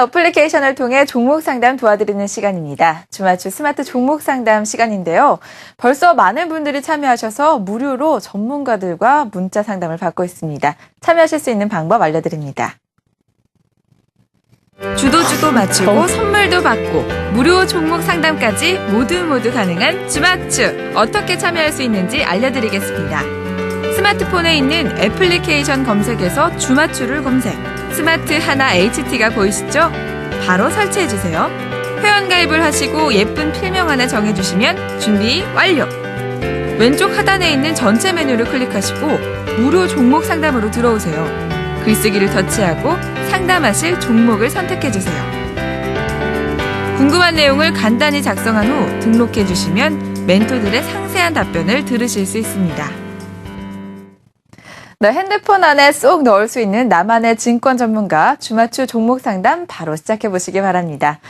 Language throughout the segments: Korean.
어플리케이션을 통해 종목 상담 도와드리는 시간입니다. 주말주 스마트 종목 상담 시간인데요. 벌써 많은 분들이 참여하셔서 무료로 전문가들과 문자 상담을 받고 있습니다. 참여하실 수 있는 방법 알려드립니다. 주도주도 맞추고 선물도 받고 무료 종목 상담까지 모두 모두 가능한 주맞추 어떻게 참여할 수 있는지 알려드리겠습니다. 스마트폰에 있는 애플리케이션 검색에서 주맞추를 검색 스마트 하나 HT가 보이시죠? 바로 설치해주세요. 회원가입을 하시고 예쁜 필명 하나 정해주시면 준비 완료! 왼쪽 하단에 있는 전체 메뉴를 클릭하시고 무료 종목 상담으로 들어오세요. 글쓰기를 터치하고 상담하실 종목을 선택해주세요. 궁금한 내용을 간단히 작성한 후 등록해주시면 멘토들의 상세한 답변을 들으실 수 있습니다. 네, 핸드폰 안에 쏙 넣을 수 있는 나만의 증권 전문가 주마추 종목 상담 바로 시작해 보시기 바랍니다.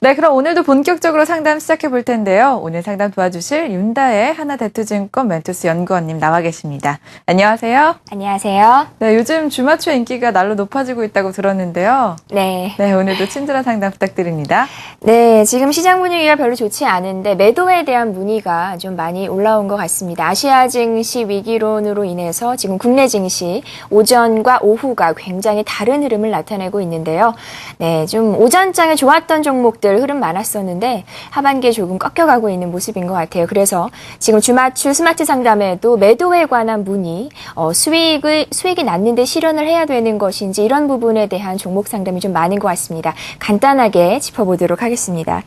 네, 그럼 오늘도 본격적으로 상담 시작해 볼 텐데요. 오늘 상담 도와주실 윤다의 하나대투증권 멘토스 연구원님 나와 계십니다. 안녕하세요. 안녕하세요. 네, 요즘 주마추 인기가 날로 높아지고 있다고 들었는데요. 네. 네, 오늘도 친절한 상담 부탁드립니다. 네, 지금 시장 분위기가 별로 좋지 않은데 매도에 대한 문의가 좀 많이 올라온 것 같습니다. 아시아 증시 위기론으로 인해서 지금 국내 증시 오전과 오후가 굉장히 다른 흐름을 나타내고 있는데요. 네, 좀 오전장에 좋았던 종목들 흐름 많았었는데 하반기에 조금 꺾여가고 있는 모습인 것 같아요. 그래서 지금 주맞추 스마트 상담에도 매도에 관한 문의, 어, 수익을 수익이 났는데 실현을 해야 되는 것인지 이런 부분에 대한 종목 상담이 좀 많은 것 같습니다. 간단하게 짚어보도록 하겠습니다.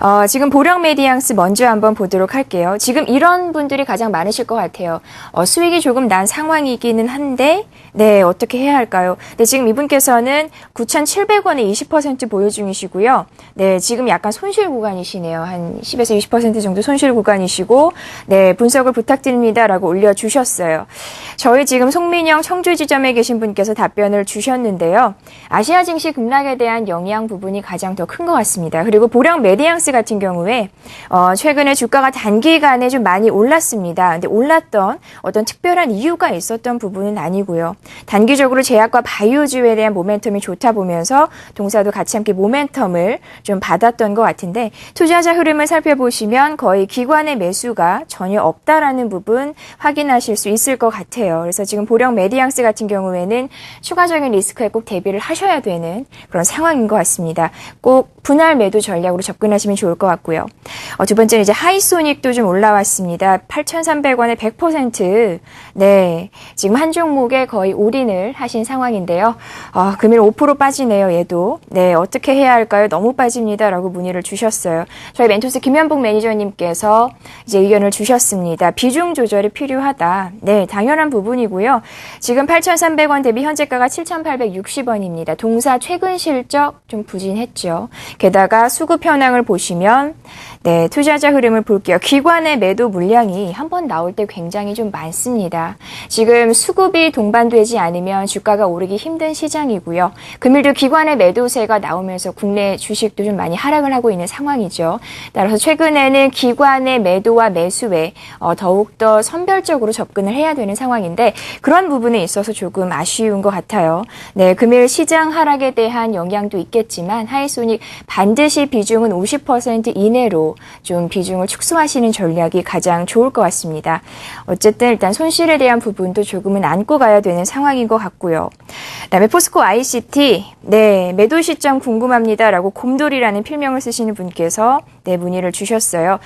어, 지금 보령 메디앙스 먼저 한번 보도록 할게요. 지금 이런 분들이 가장 많으실 것 같아요. 어, 수익이 조금 난 상황이기는 한데, 네, 어떻게 해야 할까요? 네, 지금 이분께서는 9,700원에 20% 보유 중이시고요. 네, 지금 약간 손실 구간이시네요. 한 10에서 20% 정도 손실 구간이시고, 네, 분석을 부탁드립니다라고 올려주셨어요. 저희 지금 송민영 청주 지점에 계신 분께서 답변을 주셨는데요. 아시아 증시 급락에 대한 영향 부분이 가장 더 큰 것 같습니다. 그리고 보령 메디앙스 같은 경우에 어, 최근에 주가가 단기간에 좀 많이 올랐습니다. 근데 올랐던 어떤 특별한 이유가 있었던 부분은 아니고요. 단기적으로 제약과 바이오주에 대한 모멘텀이 좋다 보면서 동사도 같이 함께 모멘텀을 좀 받았던 것 같은데 투자자 흐름을 살펴보시면 거의 기관의 매수가 전혀 없다라는 부분 확인하실 수 있을 것 같아요. 그래서 지금 보령 메디앙스 같은 경우에는 추가적인 리스크에 꼭 대비를 하셔야 되는 그런 상황인 것 같습니다. 꼭 분할 매도 전략으로 접근하시면 좋을 것 같고요. 어, 두 번째는 이제 하이소닉도 좀 올라왔습니다. 8,300원에 100%. 네. 지금 한 종목에 거의 올인을 하신 상황인데요. 아, 금일 5% 빠지네요, 얘도. 네. 어떻게 해야 할까요? 너무 빠집니다. 라고 문의를 주셨어요. 저희 멘토스 김현복 매니저님께서 이제 의견을 주셨습니다. 비중 조절이 필요하다. 네. 당연한 부분 이고요. 지금 8,300원 대비 현재가가 7,860원입니다. 동사 최근 실적 좀 부진했죠. 게다가 수급 현황을 보시면 네, 투자자 흐름을 볼게요. 기관의 매도 물량이 한 번 나올 때 굉장히 좀 많습니다. 지금 수급이 동반되지 않으면 주가가 오르기 힘든 시장이고요. 금일도 기관의 매도세가 나오면서 국내 주식도 좀 많이 하락을 하고 있는 상황이죠. 따라서 최근에는 기관의 매도와 매수에 어, 더욱더 선별적으로 접근을 해야 되는 상황인 데 그런 부분에 있어서 조금 아쉬운 것 같아요. 네, 금일 시장 하락에 대한 영향도 있겠지만 하이소닉 반드시 비중은 50% 이내로 좀 비중을 축소하시는 전략이 가장 좋을 것 같습니다. 어쨌든 일단 손실에 대한 부분도 조금은 안고 가야 되는 상황인 것 같고요. 그다음에 포스코 ICT 네 매도 시점 궁금합니다라고 곰돌이라는 필명을 쓰시는 분께서 네 문의를 주셨어요.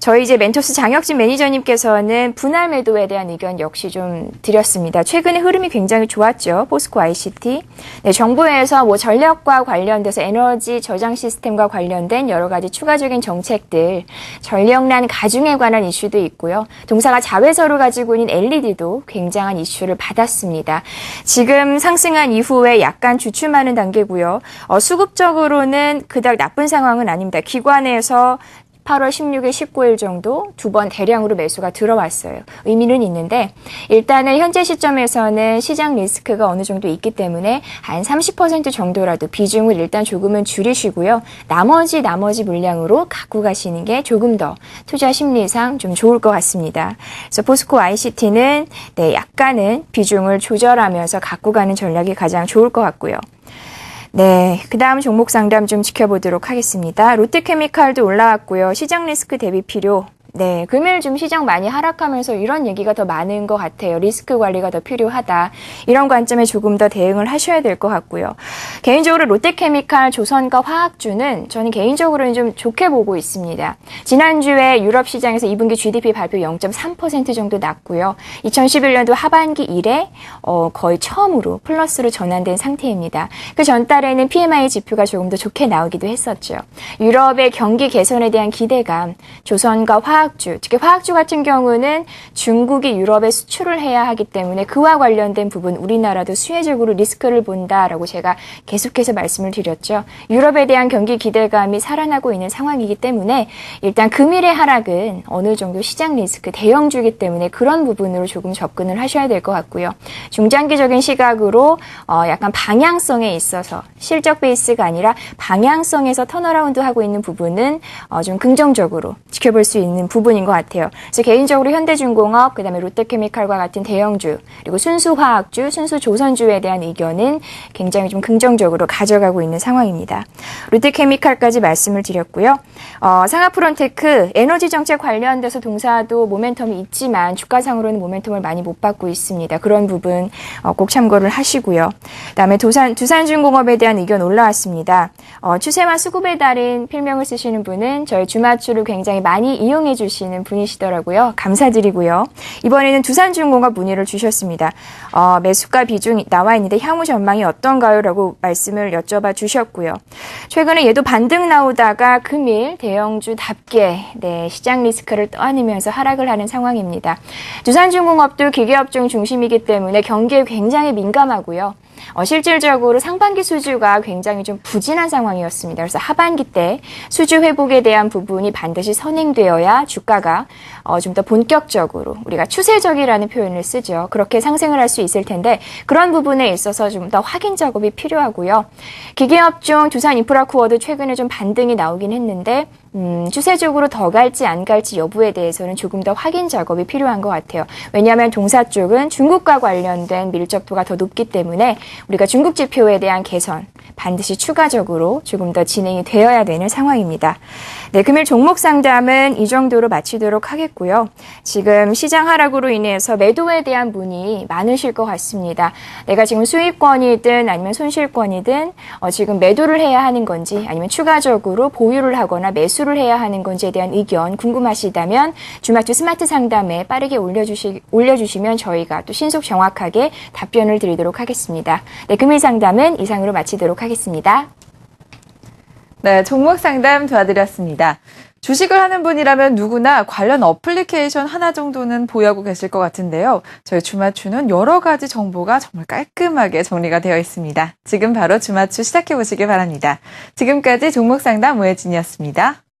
저희 이제 멘토스 장혁진 매니저님께서는 분할 매도에 대한 의견 역시 좀 드렸습니다. 최근에 흐름이 굉장히 좋았죠. 포스코 ICT 네, 정부에서 뭐 전력과 관련돼서 에너지 저장 시스템과 관련된 여러 가지 추가적인 정책들 전력난 가중에 관한 이슈도 있고요. 동사가 자회사로 가지고 있는 LED도 굉장한 이슈를 받았습니다. 지금 상승한 이후에 약간 주춤하는 단계고요. 어, 수급적으로는 그닥 나쁜 상황은 아닙니다. 기관에서 8월 16일, 19일 정도 두 번 대량으로 매수가 들어왔어요. 의미는 있는데 일단은 현재 시점에서는 시장 리스크가 어느 정도 있기 때문에 한 30% 정도라도 비중을 일단 조금은 줄이시고요. 나머지 나머지 물량으로 갖고 가시는 게 조금 더 투자 심리상 좀 좋을 것 같습니다. 그래서 포스코 ICT는 네, 약간은 비중을 조절하면서 갖고 가는 전략이 가장 좋을 것 같고요. 네, 그 다음 종목 상담 좀 지켜보도록 하겠습니다. 롯데케미칼도 올라왔고요. 시장 리스크 대비 필요. 네, 금일 좀 시장 많이 하락하면서 이런 얘기가 더 많은 것 같아요. 리스크 관리가 더 필요하다. 이런 관점에 조금 더 대응을 하셔야 될 것 같고요. 개인적으로 롯데케미칼, 조선과 화학주는 저는 개인적으로는 좀 좋게 보고 있습니다. 지난주에 유럽 시장에서 2분기 GDP 발표 0.3% 정도 났고요. 2011년도 하반기 이래 어, 거의 처음으로 플러스로 전환된 상태입니다. 그 전달에는 PMI 지표가 조금 더 좋게 나오기도 했었죠. 유럽의 경기 개선에 대한 기대감, 조선과 화학 주, 특히 화학주 같은 경우는 중국이 유럽에 수출을 해야 하기 때문에 그와 관련된 부분 우리나라도 수혜적으로 리스크를 본다라고 제가 계속해서 말씀을 드렸죠. 유럽에 대한 경기 기대감이 살아나고 있는 상황이기 때문에 일단 금일의 하락은 어느 정도 시장 리스크 대형주기 때문에 그런 부분으로 조금 접근을 하셔야 될 것 같고요. 중장기적인 시각으로 어, 약간 방향성에 있어서 실적 베이스가 아니라 방향성에서 턴어라운드 하고 있는 부분은 어, 좀 긍정적으로 지켜볼 수 있는 부분인 것 같아요. 그래서 개인적으로 현대중공업, 그다음에 롯데케미칼과 같은 대형주, 그리고 순수화학주, 순수조선주에 대한 의견은 굉장히 좀 긍정적으로 가져가고 있는 상황입니다. 롯데케미칼까지 말씀을 드렸고요. 어, 상하프론테크 에너지 정책 관련돼서 동사도 모멘텀이 있지만 주가상으로는 모멘텀을 많이 못 받고 있습니다. 그런 부분 어, 꼭 참고를 하시고요. 그다음에 도산 두산중공업에 대한 의견 올라왔습니다. 어, 추세와 수급에 따른 필명을 쓰시는 분은 저희 주마추를 굉장히 많이 이용해 주 시는 분이시더라고요. 감사드리고요. 이번에는 두산중공업 문의를 주셨습니다. 어, 매수가 비중 나와 있는데 향후 전망이 어떤가요? 라고 말씀을 여쭤봐 주셨고요. 최근에 얘도 반등 나오다가 금일 대형주답게 네, 시장 리스크를 떠안으면서 하락을 하는 상황입니다. 두산중공업도 기계업종 중심이기 때문에 경기에 굉장히 민감하고요. 어, 실질적으로 상반기 수주가 굉장히 좀 부진한 상황이었습니다. 그래서 하반기 때 수주 회복에 대한 부분이 반드시 선행되어야 주가가 어, 좀 더 본격적으로 우리가 추세적이라는 표현을 쓰죠. 그렇게 상승을 할 수 있을 텐데 그런 부분에 있어서 좀 더 확인 작업이 필요하고요. 기계업종 두산 인프라코어도 최근에 좀 반등이 나오긴 했는데 음, 추세적으로 더 갈지 안 갈지 여부에 대해서는 조금 더 확인 작업이 필요한 것 같아요. 왜냐하면 동사 쪽은 중국과 관련된 밀접도가 더 높기 때문에 우리가 중국 지표에 대한 개선 반드시 추가적으로 조금 더 진행이 되어야 되는 상황입니다. 네, 금일 종목 상담은 이 정도로 마치도록 하겠고요. 지금 시장 하락으로 인해서 매도에 대한 문의 많으실 것 같습니다. 내가 지금 수익권이든 아니면 손실권이든 어, 지금 매도를 해야 하는 건지 아니면 추가적으로 보유를 하거나 매수 를 해야 하는 건지에 대한 의견 궁금하시다면 주말주 스마트 상담에 빠르게 올려주시, 올려주시면 저희가 또 신속 정확하게 답변을 드리도록 하겠습니다. 네, 금일 상담은 이상으로 마치도록 하겠습니다. 네, 종목 상담 도와드렸습니다. 주식을 하는 분이라면 누구나 관련 어플리케이션 하나 정도는 보유하고 계실 것 같은데요. 저희 주마추는 여러 가지 정보가 정말 깔끔하게 정리가 되어 있습니다. 지금 바로 주마추 시작해 보시기 바랍니다. 지금까지 종목 상담 오혜진이었습니다.